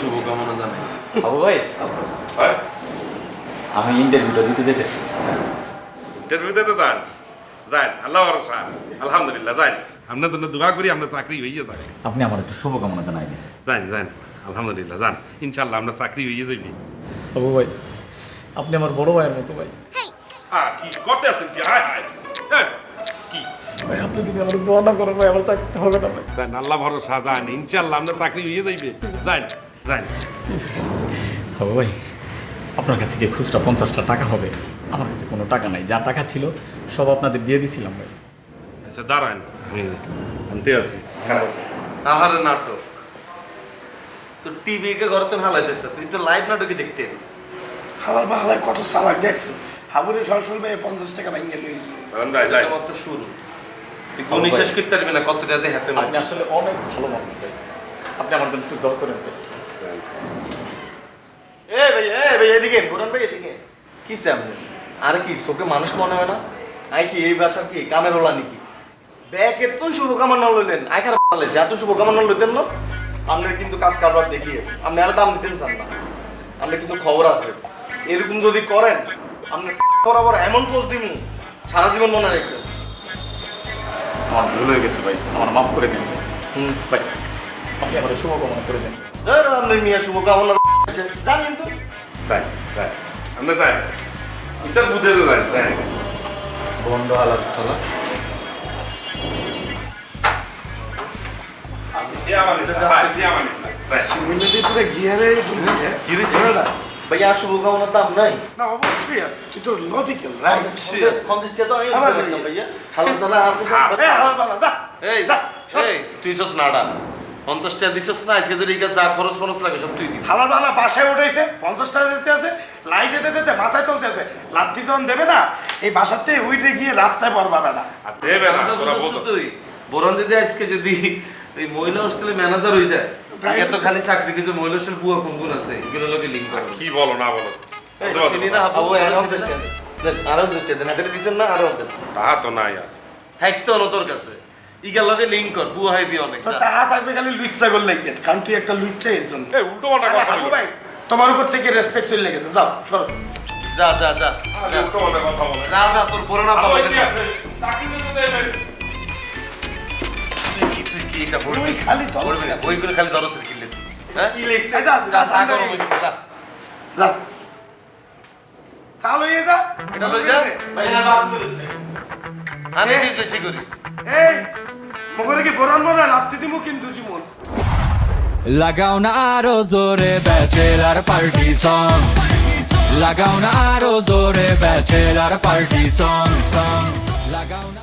শুভকামনা জানাই। বাবু ভাই হয়? আমি ইন্টারভিউটা দিতে যেতেছি ইন্টারভিউতে তো যান? যান আল্লাহ ভরসা। আলহামদুলিল্লাহ যান। আমরা জন্য দোয়া করি আমরা চাকরি হইয়ে যাবে আপনি আমার একটু শুভকামনা জানাইবেন যান যান। আলহামদুলিল্লাহ যান। ইনশাল্লাহ আমরা চাকরি হইয়ে যাবি বাবু ভাই আপনি আমার বড় ভাইয়ের মতো ভাই। হ্যাঁ কি করতে আছেন কি? হায় হায়। হ্যাঁ, কি? ভাই আপনি যদি আমার দোয়া না করেন ভাই আমার চাকরি হবে না ভাই। আল্লাহ ভরসা যান। ইনশাল্লাহ আমরা চাকরি হইয়ে যাইবে। যান। যান বাবু ভাই আপনার কাছে কি খুচরা পঞ্চাশটা টাকা হবে। আমার কাছে কোনো টাকা নাই। যা টাকা ছিল সব আপনাদের দিয়ে দিছিলাম ভাই। আচ্ছা দাঁড়ান। আমি আনতে আছি। আহারে নাটক। তো টিভি কে ঘরে তো হালাইতেছে। তুই তো লাইভ নাটকই দেখতে। হালাল বা হালাল কত চালাক দেখছ? হাবুরে সরসল ভাই পঞ্চাশ টাকা ভেঙে লই। মাত্র শুরু। তুই গুণ শেষ করতে পারবি না কতটা যে হাতে আপনি আসলে অনেক ভালো মানুষ আপনি আমার জন্য একটু দর করেন এ ভাই এ ভাই এদিকে বুরান ভাই এদিকে। কি সামনে আরে কি চোখে মানুষ মনে হয় না? আই কি এই বাসা কি কামের ওলা নাকি? ব্যাগ এত শুভকামনা লইলেন আই বলে যে এত শুভকামনা লইতেন না? আপনার কিন্তু কাজ কারবার দেখিয়ে আপনি আর দাম দিতেন চান না। আপনার কিন্তু খবর আছে। এরকম যদি করেন আপনি বরাবর এমন পোস্ট দিমু সারা জীবন মনে রাখবেন। আমার ভুল হয়ে গেছে ভাই আমার মাফ করে দিন। হুম ভাই আপনি আমার শুভকামনা করে দেন। ধর আপনার মিয়া শুভকামনা জানেন তো? যাই যাই আমরা যাই ইন্টারভিউতে তো যাই যাই বন্ধ হালাত চলা। রে ভাইয়া শুভকামনা দাম নাই না অবশ্যই আছে। তুই তো লজিক্যাল রাইট পঞ্চাশ টাকা তো আমি ভাইয়া। ভাইয়া। হালাত আর এই হালাল বালা যা এই তুই নাডা। পঞ্চাশ টাকা দিছস না আজকে তোর যা খরচ খরচ লাগে সব তুই দিবি। হালাল বালা বাসায় উঠেছে পঞ্চাশ টাকা দিতে আছে লাই দিতে দিতে মাথায় তুলতে আছে লাত্তি যখন দেবে না এই বাসাতে উইটে গিয়ে রাস্তায় পড়বা বেটা আর দেবে না তুই। বরণ যদি আজকে যদি এই মহিলা হোস্টেলে ম্যানেজার হয়ে যায় তাই এত খালি চাকরি কিছু মহিলা হোস্টেল বুয়া কুমকুন আছে এগুলো লোকে লিঙ্ক করে। কি বলো না বলো। চিনি না, হাবু, টাকা। দেন, আরও টাকা দেন। দিচ্ছেন না, আরও দেন। তাহা তো নাই আর। থাকতো না তোর কাছে। ইগার লগে লিঙ্ক কর বুয়া হাইবি অনেক তো টাকা থাকবে খালি লুচ্চা করলে কারণ তুই একটা লুচ্চা এর জন্য। এই উল্টো পাল্টা কথা বলো ভাই তোমার উপর থেকে রেসপেক্ট চলে গেছে যাও সর। যা যা যা যা। উল্টো পাল্টা কথা বলে। যা যা তোর বড় না বাবা আছে, চাকরি দিতে দেবে কি তুই কি এটা বলবি খালি ওইগুলো খালি দরজ রে কিনলে হ্যাঁ? কি লিখছে? যা যা যা যা যা যা। যা। চাল হয়ে যা। এটা লই যা। ভাই বাস আনে দিস বেশি করি। এই মগরে বরান মনে লাত্তি দিমু কিন্তু লাগাও না আরও জোরে ব্যাচেলার পার্টি সং লাগাও না আরও জোরে ব্যাচেলার পার্টি সং সং লাগাও না